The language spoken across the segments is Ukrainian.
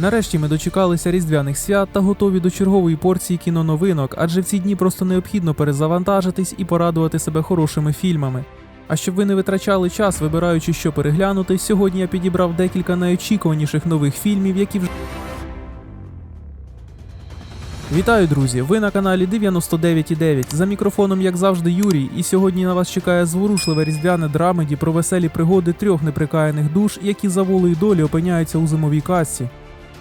Нарешті ми дочекалися різдвяних свят та готові до чергової порції кіноновинок, адже в ці дні просто необхідно перезавантажитись і порадувати себе хорошими фільмами. А щоб ви не витрачали час, вибираючи, що переглянути, сьогодні я підібрав декілька найочікуваніших нових фільмів, які вже. Вітаю, друзі! Ви на каналі 99.9. За мікрофоном, як завжди, Юрій, і сьогодні на вас чекає зворушливе різдвяне драмеді про веселі пригоди трьох неприкаяних душ, які за волею долі опиняються у зимовій касці.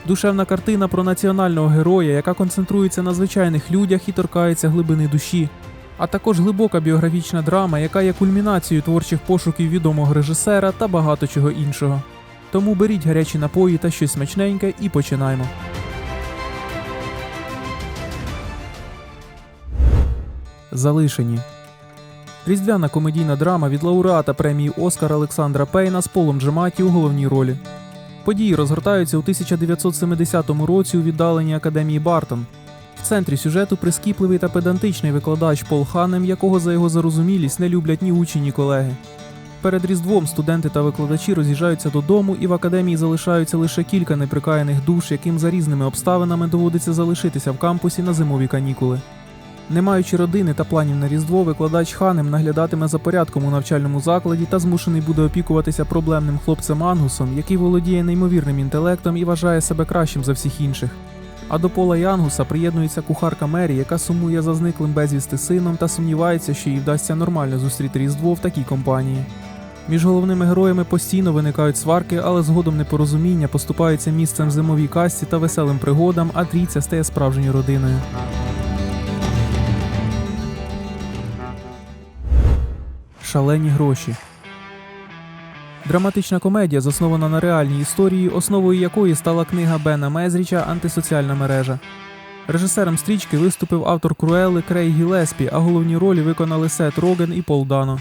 Душевна картина про національного героя, яка концентрується на звичайних людях і торкається глибини душі. А також глибока біографічна драма, яка є кульмінацією творчих пошуків відомого режисера та багато чого іншого. Тому беріть гарячі напої та щось смачненьке і починаємо. Залишені. Різдвяна комедійна драма від лауреата премії Оскар Олександра Пейна з Полом Джематі у головній ролі. Події розгортаються у 1970 році у віддаленні академії Бартон. В центрі сюжету прискіпливий та педантичний викладач Пол Ханем, якого за його зарозумілість не люблять ні учні, ні колеги. Перед Різдвом студенти та викладачі роз'їжджаються додому, і в академії залишаються лише кілька неприкаяних душ, яким за різними обставинами доводиться залишитися в кампусі на зимові канікули. Не маючи родини та планів на Різдво, викладач Ханем наглядатиме за порядком у навчальному закладі та змушений буде опікуватися проблемним хлопцем Ангусом, який володіє неймовірним інтелектом і вважає себе кращим за всіх інших. А до Пола і Ангуса приєднується кухарка Мері, яка сумує за зниклим безвісти сином та сумнівається, що їй вдасться нормально зустріти Різдво в такій компанії. Між головними героями постійно виникають сварки, але згодом непорозуміння поступаються місцем зимовій касті та веселим пригодам, а трійця стає справжньою родиною. Шалені гроші. Драматична комедія, заснована на реальній історії, основою якої стала книга Бена Мезріча Антисоціальна мережа. Режисером стрічки виступив автор Круели Крей Гілеспі, а головні ролі виконали Сет Роген і Пол Дано.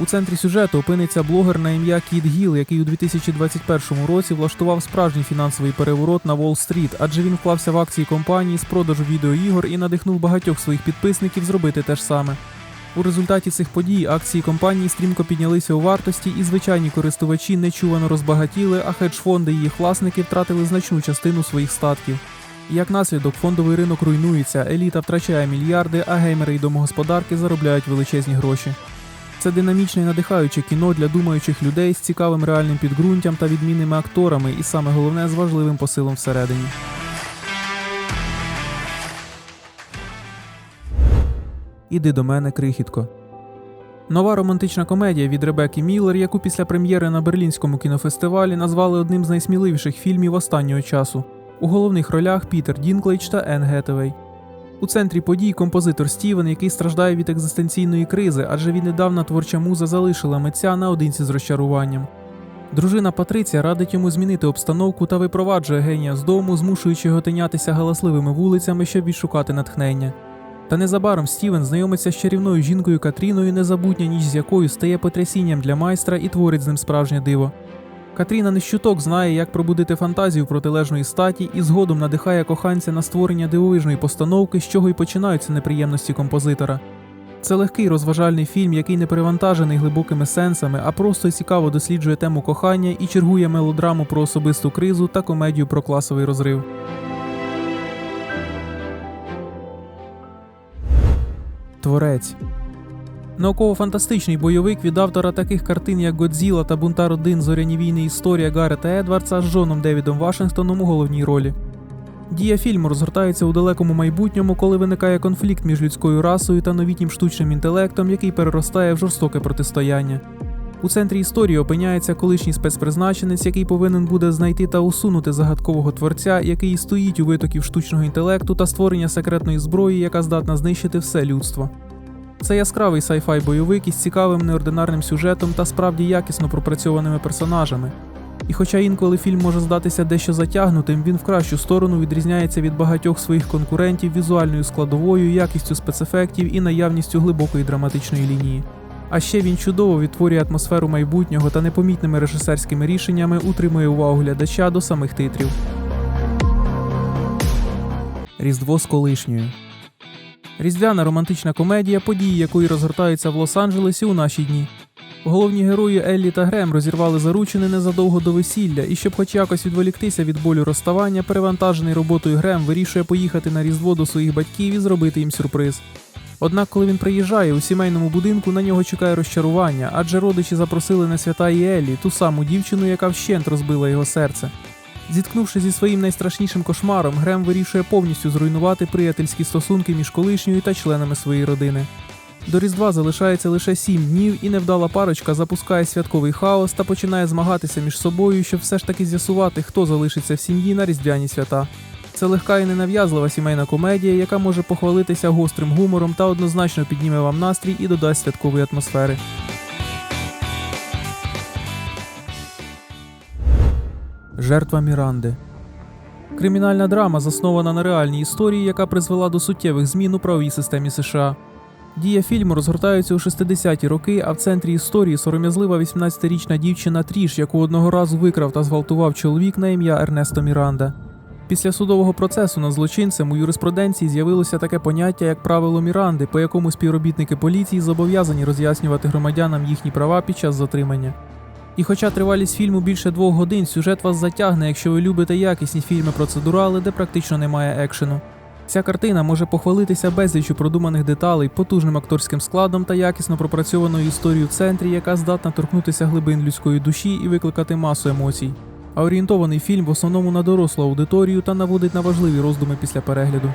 У центрі сюжету опиниться блогер на ім'я Кіт Гіл, який у 2021 році влаштував справжній фінансовий переворот на Уолл-стріт, адже він вклався в акції компанії з продажу відеоігор і надихнув багатьох своїх підписників зробити те ж саме. У результаті цих подій акції компанії стрімко піднялися у вартості, і звичайні користувачі нечувано розбагатіли, а хедж-фонди і їх власники втратили значну частину своїх статків. Як наслідок, фондовий ринок руйнується, еліта втрачає мільярди, а геймери і домогосподарки заробляють величезні гроші. Це динамічне і надихаюче кіно для думаючих людей з цікавим реальним підґрунтям та відмінними акторами, і саме головне з важливим посилом всередині. Іди до мене, крихітко. Нова романтична комедія від Ребекки Міллер, яку після прем'єри на Берлінському кінофестивалі назвали одним з найсміливіших фільмів останнього часу. У головних ролях Пітер Дінклейдж та Енн Гетевей. У центрі подій композитор Стівен, який страждає від екзистенційної кризи, адже віднедавна творча муза залишила митця наодинці з розчаруванням. Дружина Патриція радить йому змінити обстановку та випроваджує генія з дому, змушуючи його тинятися галасливими вулицями, щоб відшукати натхнення. Та незабаром Стівен знайомиться з чарівною жінкою Катріною, незабутня ніч з якою стає потрясінням для майстра і творить з ним справжнє диво. Катріна не щуток знає, як пробудити фантазію протилежної статі і згодом надихає коханця на створення дивовижної постановки, з чого й починаються неприємності композитора. Це легкий розважальний фільм, який не перевантажений глибокими сенсами, а просто цікаво досліджує тему кохання і чергує мелодраму про особисту кризу та комедію про класовий розрив. Творець. Науково-фантастичний бойовик від автора таких картин, як Годзіла та Бунтар 1 Зоряні війни історія Гарета Едвардса з Джоном Девідом Вашингтоном у головній ролі. Дія фільму розгортається у далекому майбутньому, коли виникає конфлікт між людською расою та новітнім штучним інтелектом, який переростає в жорстоке протистояння. У центрі історії опиняється колишній спецпризначенець, який повинен буде знайти та усунути загадкового творця, який стоїть у витоків штучного інтелекту та створення секретної зброї, яка здатна знищити все людство. Це яскравий сайфай бойовик із цікавим неординарним сюжетом та справді якісно пропрацьованими персонажами. І хоча інколи фільм може здатися дещо затягнутим, він в кращу сторону відрізняється від багатьох своїх конкурентів візуальною складовою, якістю спецефектів і наявністю глибокої драматичної лінії. А ще він чудово відтворює атмосферу майбутнього та непомітними режисерськими рішеннями утримує увагу глядача до самих титрів. Різдво з колишньою. Різдвяна романтична комедія, події якої розгортаються в Лос-Анджелесі у наші дні. Головні герої Еллі та Грем розірвали заручини незадовго до весілля, і щоб хоч якось відволіктися від болю розставання, перевантажений роботою Грем вирішує поїхати на Різдво до своїх батьків і зробити їм сюрприз. Однак, коли він приїжджає у сімейному будинку, на нього чекає розчарування, адже родичі запросили на свята і Еллі, ту саму дівчину, яка вщент розбила його серце. Зіткнувши зі своїм найстрашнішим кошмаром, Грем вирішує повністю зруйнувати приятельські стосунки між колишньою та членами своєї родини. До Різдва залишається лише сім днів, і невдала парочка запускає святковий хаос та починає змагатися між собою, щоб все ж таки з'ясувати, хто залишиться в сім'ї на різдвяні свята. Це легка і ненав'язлива сімейна комедія, яка може похвалитися гострим гумором та однозначно підніме вам настрій і додасть святкової атмосфери. Жертва Міранди. Кримінальна драма заснована на реальній історії, яка призвела до суттєвих змін у правовій системі США. Дія фільму розгортається у 60-ті роки, а в центрі історії сором'язлива 18-річна дівчина Тріш, яку одного разу викрав та зґвалтував чоловік на ім'я Ернесто Міранда. Після судового процесу над злочинцем у юриспруденції з'явилося таке поняття, як правило Міранди, по якому співробітники поліції зобов'язані роз'яснювати громадянам їхні права під час затримання. І хоча тривалість фільму більше двох годин, сюжет вас затягне, якщо ви любите якісні фільми-процедурали, де практично немає екшену. Ця картина може похвалитися безліччю продуманих деталей, потужним акторським складом та якісно пропрацьованою історією в центрі, яка здатна торкнутися глибин людської душі і викликати масу емоцій. А орієнтований фільм в основному на дорослу аудиторію та наводить на важливі роздуми після перегляду.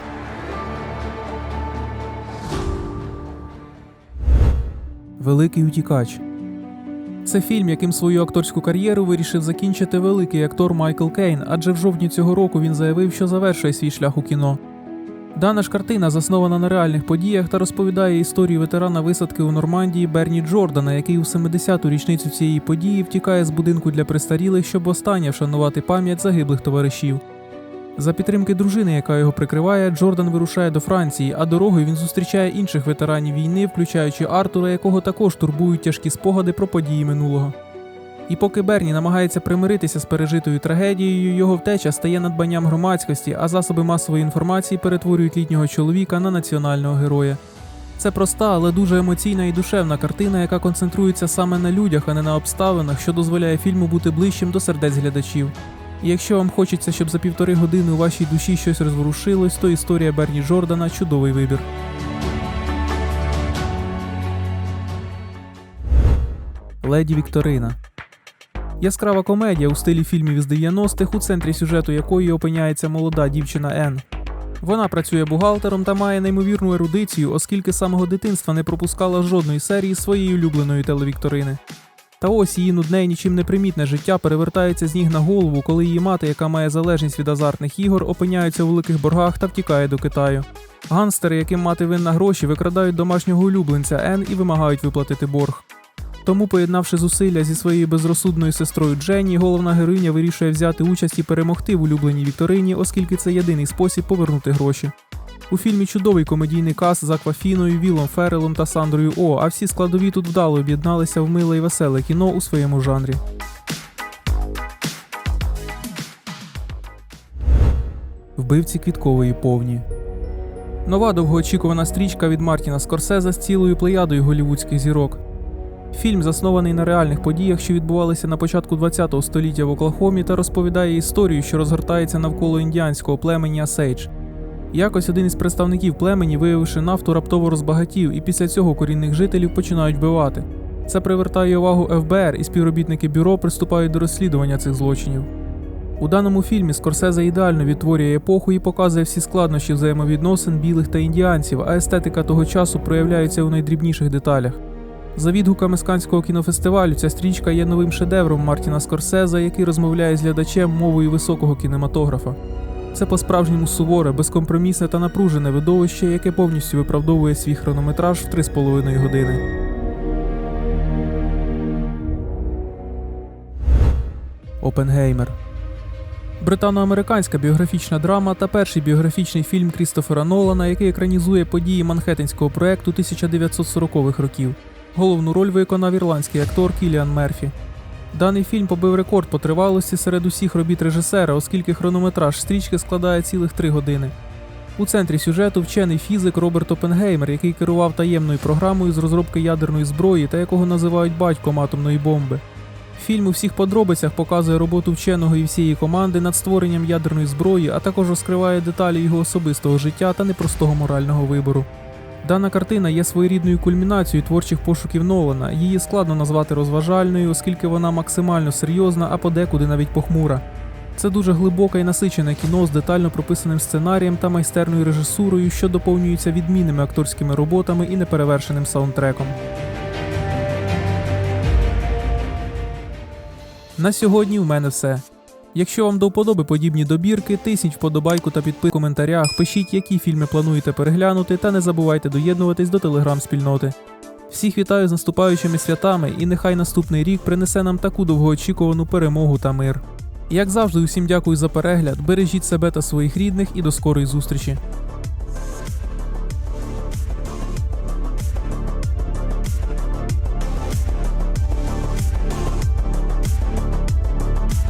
Великий утікач. Це фільм, яким свою акторську кар'єру вирішив закінчити великий актор Майкл Кейн, адже в жовтні цього року він заявив, що завершує свій шлях у кіно. Дана ж картина заснована на реальних подіях та розповідає історію ветерана висадки у Нормандії Берні Джордана, який у 70-ту річницю цієї події втікає з будинку для престарілих, щоб останнє вшанувати пам'ять загиблих товаришів. За підтримки дружини, яка його прикриває, Джордан вирушає до Франції, а дорогою він зустрічає інших ветеранів війни, включаючи Артура, якого також турбують тяжкі спогади про події минулого. І поки Берні намагається примиритися з пережитою трагедією, його втеча стає надбанням громадськості, а засоби масової інформації перетворюють літнього чоловіка на національного героя. Це проста, але дуже емоційна і душевна картина, яка концентрується саме на людях, а не на обставинах, що дозволяє фільму бути ближчим до сердець глядачів. І якщо вам хочеться, щоб за півтори години у вашій душі щось розворушилось, то історія Берні Джордана чудовий вибір. Леді Вікторина Яскрава комедія у стилі фільмів із 90-х, у центрі сюжету якої опиняється молода дівчина Енн. Вона працює бухгалтером та має неймовірну ерудицію, оскільки самого дитинства не пропускала жодної серії своєї улюбленої телевікторини. Та ось її нудне і нічим не примітне життя перевертається з ніг на голову, коли її мати, яка має залежність від азартних ігор, опиняється у великих боргах та втікає до Китаю. Ганстери, яким мати винна гроші, викрадають домашнього улюбленця Ен і вимагають виплатити борг. Тому, поєднавши зусилля зі своєю безрозсудною сестрою Дженні, головна героїня вирішує взяти участь і перемогти в улюбленій Вікторині, оскільки це єдиний спосіб повернути гроші. У фільмі чудовий комедійний каст з Аквафіною, Вілом Ферелом та Сандрою О, а всі складові тут вдало об'єдналися в миле і веселе кіно у своєму жанрі. Вбивці квіткової повні. Нова довгоочікувана стрічка від Мартіна Скорсеза з цілою плеядою голівудських зірок. Фільм заснований на реальних подіях, що відбувалися на початку ХХ століття в Оклахомі, та розповідає історію, що розгортається навколо індіанського племені Асейдж. Якось один із представників племені, виявивши нафту, раптово розбагатів, і після цього корінних жителів починають вбивати. Це привертає увагу ФБР, і співробітники бюро приступають до розслідування цих злочинів. У даному фільмі Скорсезе ідеально відтворює епоху і показує всі складнощі взаємовідносин білих та індіанців, а естетика того часу проявляється у найдрібніших деталях. За відгуками з Канського кінофестивалю, ця стрічка є новим шедевром Мартіна Скорсеза, який розмовляє з глядачем мовою високого кінематографа. Це по-справжньому суворе, безкомпромісне та напружене видовище, яке повністю виправдовує свій хронометраж в 3,5 години. Опенгеймер Британо-американська біографічна драма та перший біографічний фільм Крістофера Нолана, який екранізує події Манхеттенського проекту 1940-х років. Головну роль виконав ірландський актор Кіліан Мерфі. Даний фільм побив рекорд по тривалості серед усіх робіт режисера, оскільки хронометраж стрічки складає цілих три години. У центрі сюжету вчений фізик Роберт Опенгеймер, який керував таємною програмою з розробки ядерної зброї та якого називають батьком атомної бомби. Фільм у всіх подробицях показує роботу вченого і всієї команди над створенням ядерної зброї, а також розкриває деталі його особистого життя та непростого морального вибору. Дана картина є своєрідною кульмінацією творчих пошуків Нолана. Її складно назвати розважальною, оскільки вона максимально серйозна, а подекуди навіть похмура. Це дуже глибоке і насичене кіно з детально прописаним сценарієм та майстерною режисурою, що доповнюється відмінними акторськими роботами і неперевершеним саундтреком. На сьогодні в мене все. Якщо вам до вподоби подібні добірки, тисніть вподобайку та підпис в коментарях, пишіть, які фільми плануєте переглянути, та не забувайте доєднуватись до телеграм-спільноти. Всіх вітаю з наступаючими святами, і нехай наступний рік принесе нам таку довгоочікувану перемогу та мир. Як завжди, усім дякую за перегляд, бережіть себе та своїх рідних і до скорої зустрічі.